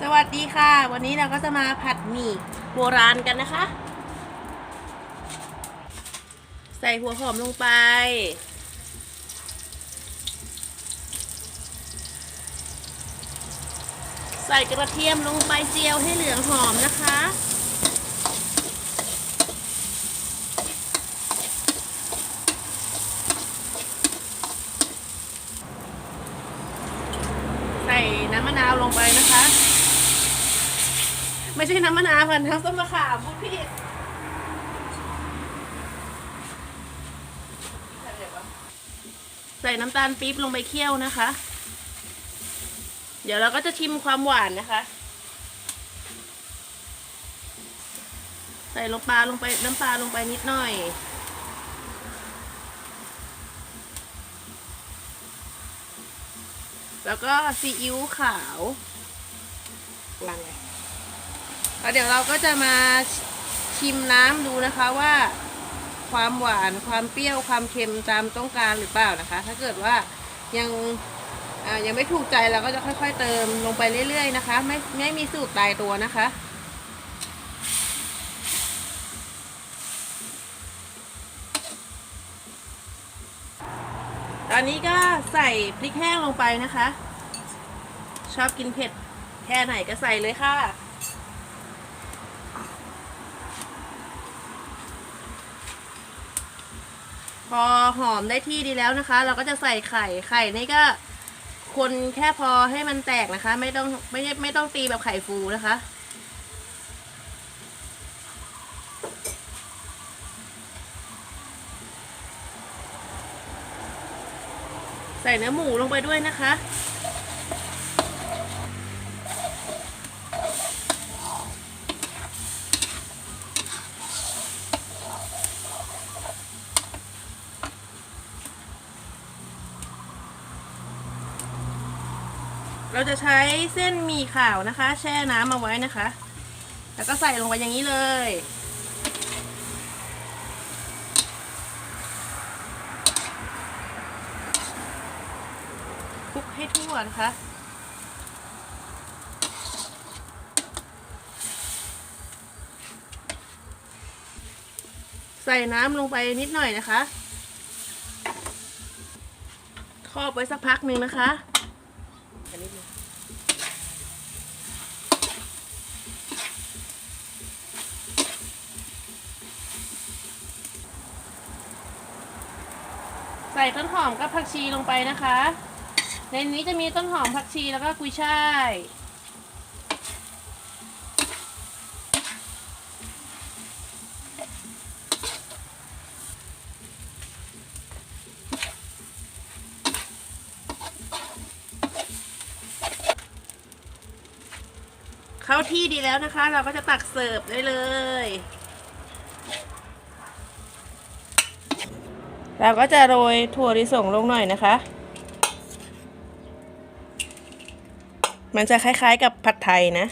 สวัสดีค่ะ วันนี้เราก็จะมาผัดหมี่โบราณกันนะคะ ใส่หัวหอมลงไป ใส่กระเทียมลงไปเจียวให้เหลืองหอมนะคะ ใส่น้ำมะนาวลงไปนะคะ ไม่ใช่น้ำมะนาวค่ะน้ำส้มมะขามพูดผิดใส่น้ำตาลปี๊บลงไปเคี่ยวนะคะ เดี๋ยวเราก็จะชิมความหวานนะคะ ใส่ลงปลาลงไปน้ำปลาลงไปนิดหน่อยแล้วก็ซีอิ๊วขาววางไง แล้วเดี๋ยวเราก็จะมาชิมน้ำดูนะคะว่า ความหวานความเปรี้ยวความเค็มตามต้องการหรือเปล่านะคะ ถ้าเกิดว่ายังยังไม่ถูกใจเราก็จะค่อย ๆ เติมลงไปเรื่อย ๆ นะคะ ไม่ไม่มีสูตรตายตัวนะคะตอนนี้ก็ใส่พริกแห้งลงไปนะคะ ชอบกินเผ็ดแค่ไหนก็ใส่เลยค่ะ พอหอมได้ที่ดีแล้วนะคะ เราก็จะใส่ไข่ไข่นี่ก็คนแค่พอให้มันแตกนะคะ ไม่ต้องไม่ได้ไม่ต้องตีแบบไข่ฟูนะคะ ใส่เนื้อหมูลงไปด้วยนะคะ เราจะใช้เส้นหมี่ขาวนะคะ แช่น้ำเอาไว้นะคะ แล้วก็ใส่ลงไปอย่างนี้เลย คลุกให้ทั่วนะคะใส่น้ำลงไปนิดหน่อยนะคะ ครอบไว้สักพักหนึ่งนะคะ อันนี้ดูใส่ต้นหอมกับผักชีลงไปนะคะ ในนี้จะมีต้นหอมผักชีแล้วก็กุยช่าย เข้าที่ดีแล้วนะคะ เราก็จะตักเสิร์ฟได้เลย เราก็จะโรยถั่วลิสงลงหน่อยนะคะ มันจะคล้ายๆกับผัดไทยนะ